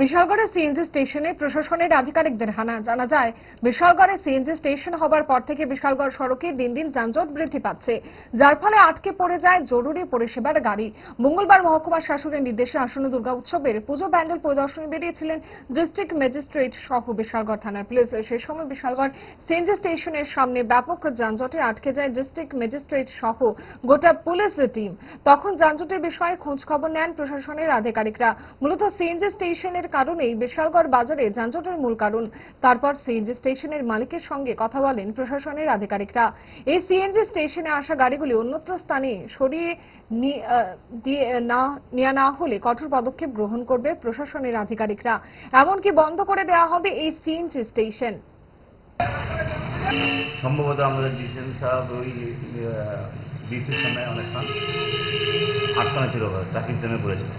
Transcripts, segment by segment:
বিশালগড়ের CNG স্টেশনে প্রশাসনের আধিকারিকদের হানা জানা যায়। বিশালগড়ে সিএনজি স্টেশন হবার পর থেকে বিশালগড় সড়কে দিন দিন যানজট বৃদ্ধি পাচ্ছে। যার ফলে আটকে পড়ে যায় জরুরি পরিষেবার গাড়ি। মঙ্গলবার মহকুমা শাসকের নির্দেশে আসন্ন দুর্গা উৎসবের পুজো প্যান্ডেল পরিদর্শনে বেরিয়েছিলেন ডিস্ট্রিক্ট ম্যাজিস্ট্রেট সহ বিশালগড় থানার পুলিশ। সেই সময় বিশালগড় সিএনজি স্টেশনের সামনে ব্যাপক যানজটে আটকে যায় ডিস্ট্রিক্ট ম্যাজিস্ট্রেট সহ গোটা পুলিশ টিম। তখন যানজটের বিষয়ে খোঁজ খবর নেন প্রশাসনের আধিকারিকরা। মূলত সিএনজি স্টেশনের কারণেই বিশালগড় বাজারে যানজটের মূল কারণ। তারপর সিএনজি স্টেশনের মালিকের সঙ্গে কথা বলেন প্রশাসনের আধিকারিকরা। এই সিএনজি স্টেশনে আসা গাড়িগুলি অন্যত্র স্থানে সরিয়ে নেওয়া না হলে কঠোর পদক্ষেপ গ্রহণ করবে প্রশাসনের আধিকারিকরা। এমনকি বন্ধ করে দেওয়া হবে এই সিএনজি স্টেশন। সম্ভবত আমাদের ডিসিএম সাহেব ওই ডিসির সামনে অনেকক্ষণ আটকানো ছিল ট্রাফিক জ্যামে পড়েছিল।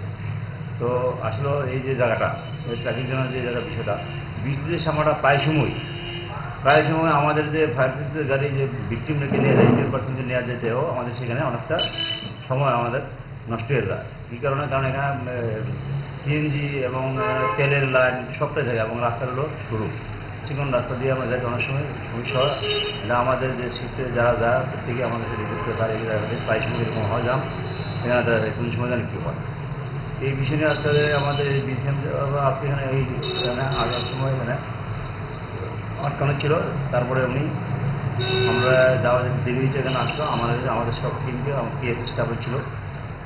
তো আসলে এই যে জায়গাটা ট্রাফিক জ্যামের যে জায়গা বিষয়টা বৃষ্টির সময়টা প্রায় সময় প্রায় সময় আমাদের যে ফায়ার সার্ভিসের গাড়ি যে ভিক্টিম রেখে নিয়ে যায় ইন্ডিয়ান পার্সেন্টে নেওয়া যেতেও আমাদের সেখানে অনেকটা সময় আমাদের নষ্ট হয়ে যায়। কী কারণে? কারণ এখানে সিএনজি এবং তেলের লাইন সবটাই থাকে এবং রাস্তার হলো সরু চিকন রাস্তা দিয়ে আমরা যাই অনেক সময় সমস্যা হয় এটা আমাদের যে শীতে যারা যায় থেকে আমাদের পারে এই জায়গাতে প্রায় সময় এরকম হয় যাম এখানে তারা কোন সময় জানি কী হয়। এই নিয়ে আসলে আমাদের বিসিএম আপনি এখানে এই আসার সময় এখানে আটকানো ছিল। তারপরে উনি আমরা যাওয়া হয়েছে এখানে আসলো। আমাদের আমাদের সব টিমকে পিএস স্টাফে ছিল।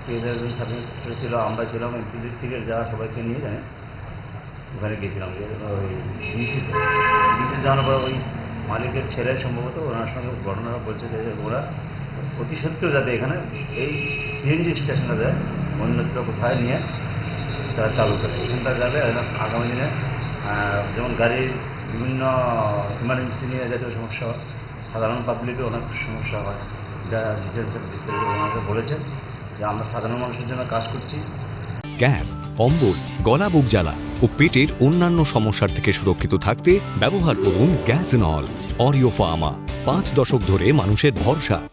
পিএস ইন্সপেক্টর ছিল, আমরা ছিলাম এমপিদের থেকে যারা সবাইকে নিয়ে জানে, ওখানে গেছিলাম। ওই ডিসি যাওয়ার পর ওই মালিকের ছেলে সম্ভবত, ওনার সঙ্গে ঘটনা বলছে যে ওরা অতি সত্ত্বেও যাতে এখানে এই সিএনজি স্টেশনটাতে অন্যত্র কোথায় নিয়ে তারা চালু করে এখানটা যাবে আগামী দিনে যেমন গাড়ির বিভিন্ন ইমার্জেন্সি নিয়ে জাতীয় সমস্যা হয়, সাধারণ পাবলিকের অনেক সমস্যা হয়। যা ডিসেন্সের বিস্তারিত ওনাকে বলেছেন যে আমরা সাধারণ মানুষের জন্য কাজ করছি। গ্যাস, অম্বল, গলা বুক জ্বালা ও পেটের অন্যান্য সমস্যার থেকে সুরক্ষিত থাকতে ব্যবহার করুন গ্যাস নল, অরিও ফার্মা। পাঁচ দশক ধরে মানুষের ভরসা।